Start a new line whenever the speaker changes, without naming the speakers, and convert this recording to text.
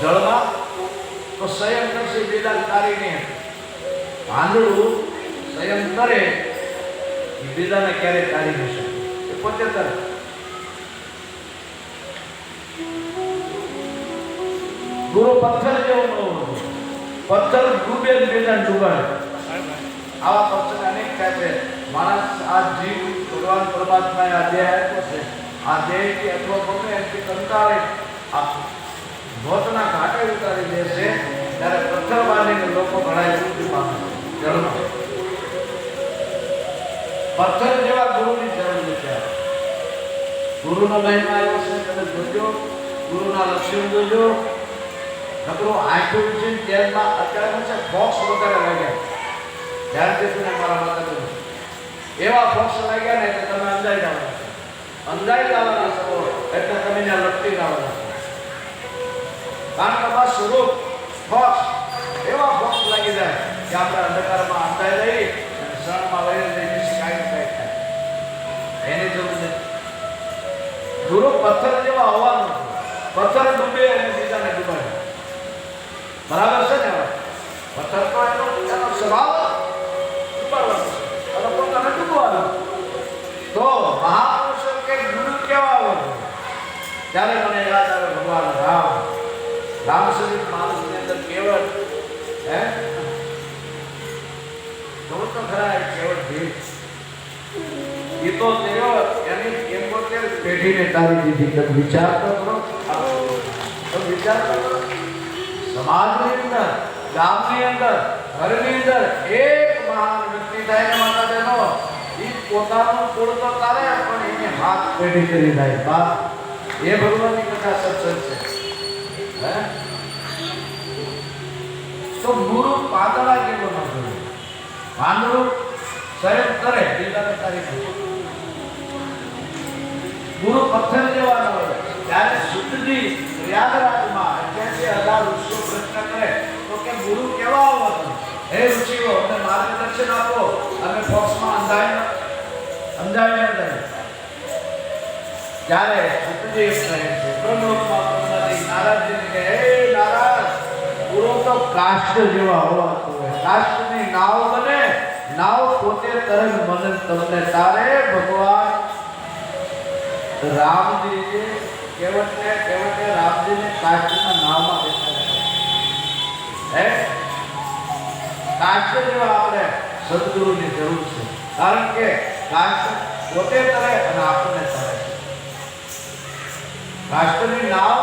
જળમાં તો સંયમ કરશે બેદાન તારીને ભાંડળું સંયમ કરે, એ બેદાને ક્યારે તારી ન એ પોતે ગુરુ પથ્થર જેવો પથ્થર ડૂબે બેદાન ડૂબાડે આવા પથ્થર અનેક છે. માણસ આ જીવ ભગવાન પરમાત્માએ આ દેહ આપ્યો છે. આ દેહથી અથવા ગમે એથી કંટાળે આ મોતના ઘાટે ઉતારી દે છે, ત્યારે પથ્થર બાંધીને લોકો ઘણા મૃત્યુ પથ્થર જેવા ગુરુની જરૂર છે. ગુરુનો મહિમા એવો છે તમે જોજો, ગુરુના લક્ષણ જોજો. નકરો આંખો છે તેલમાં અત્યારે છે બોક્સ વધારે લાગ્યા. ધ્યાન દેશું મારા માતા એવા બોક્સ લાગ્યા ને એટલે તમે અંદાજ આવવાના અંદાજ આવવાના કારણ સ્વરૂપ પક્ષ એવા પક્ષ લાગી જાય કે આપણે અંધકારમાં અંધાઈ રહી અને શરણમાં લઈને છીએ કાંઈ કાંઈ થાય એની જરૂર નથી ગુરુ પથ્થર જેવા હોવાનું પથ્થર ડૂબે અને બીજાને ડૂબાડે. બરાબર છે ને પથ્થર તો એનો એનો સ્વભાવ ડૂબાડવાનો છે. અને પોતાને ડૂબવાનો. તો મહાપુરુષો કે ગુરુ કેવા ત્યારે મને યાદ આવે ભગવાન રામ. રામચરિત માનસની અંદર કેવળ હે તો તો ખરા એ કેવળ ભીડ એ તો તેઓ એની એકોતેર પેઢીને તારી દીધી તો વિચાર તો કરો તો વિચાર તો કરો સમાજની અંદર ગામની અંદર ઘરની અંદર એક મહાન વ્યક્તિ થાય ને માતા બહેનો એ પોતાનું કુળ તો તારે પણ એને હાથ પેઢી કરી જાય બા એ ભગવાનની કથા સત્સંગ છે હે તો ગુરુ પાતળા કેવો ન થયો પાંદડું સહેજ કરે બીજાને તારી દે. ગુરુ પથ્થર જેવા ન હોય ત્યારે શુદ્ધજી પ્રયાગરાજમાં અઠ્યાસી હજાર ઋષિઓ પ્રશ્ન કરે તો કે ગુરુ કેવા હોવા તમે હે ઋષિઓ અમને માર્ગદર્શન આપો અમે ફોક્સમાં અંધાઈ ન અંધાઈ ન જાય ત્યારે શુદ્ધજી તો કાષ્ટ જેવા હોવા જોઈએ. કાષ્ટની નાવ બને નાવ પોતે તરે મને તમને તારે ભગવાન રામજી કેવટને કેવટે રામજીને કાષ્ટના નાવમાં કાષ્ટ જેવા આપણે સદગુરુની જરૂર છે. કારણ કે કાષ્ટ પોતે તરે અને આપણને તરે કાષ્ટની નાવ